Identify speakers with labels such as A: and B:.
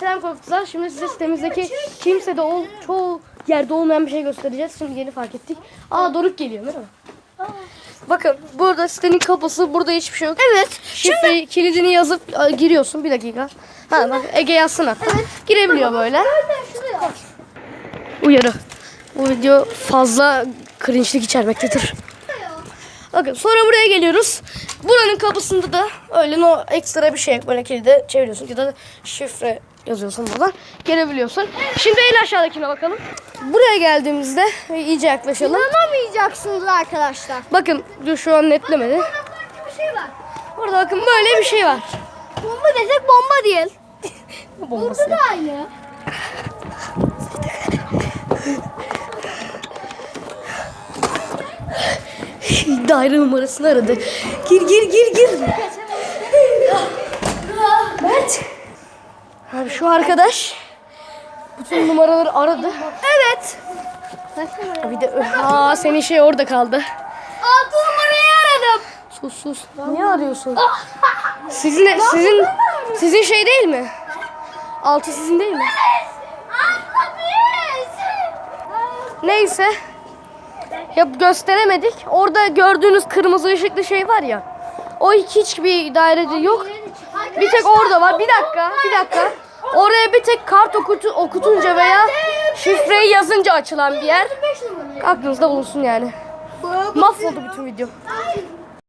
A: Selam korkutlar. Şimdi size sitemizdeki kimse de ol, çoğu yerde olmayan bir şey göstereceğiz. Şimdi yeni fark ettik. Aa Doruk geliyor merhaba. Bakın burada sitenin kapısı burada hiçbir şey yok.
B: Evet.
A: Şifreyi kilidini yazıp a, giriyorsun bir dakika. Ha bak Ege yazsın hatta. Girebiliyor böyle. Uyarı. Bu video fazla cringe'lik içermektedir. Bakın sonra buraya geliyoruz. Buranın kapısında da öyle no ekstra bir şey. Böyle kilidi çeviriyorsun ya da şifre yazıyorsun buradan. Gelebiliyorsun. Şimdi en aşağıdakine bakalım. Buraya geldiğimizde iyice yaklaşalım.
B: İnanamayacaksınız arkadaşlar.
A: Bakın dur şu an netlemedi.
B: Bir şey var.
A: Burada bakın böyle bir şey var.
B: Bomba desek bomba değil.
A: Bombası.
B: Burada da aynı.
A: Daire numarasını aradı. Gir gir gir gir. Mert. Abi şu arkadaş bütün numaraları aradı.
B: Evet.
A: Bir de aa senin şey orada kaldı.
B: Altı numarayı aradım.
A: Sus sus. Niye arıyorsun? Sizin sizin sizin şey değil mi? Altı sizin değil mi? Neyse. Ya gösteremedik. Orada gördüğünüz kırmızı ışıklı şey var ya. O hiç hiçbir dairede yok. Bir tek orada var. Bir dakika, bir dakika. Oraya bir tek kart okutu, okutunca veya şifreyi yazınca açılan bir yer. Aklınızda bulunsun yani. Mahvoldu bütün video.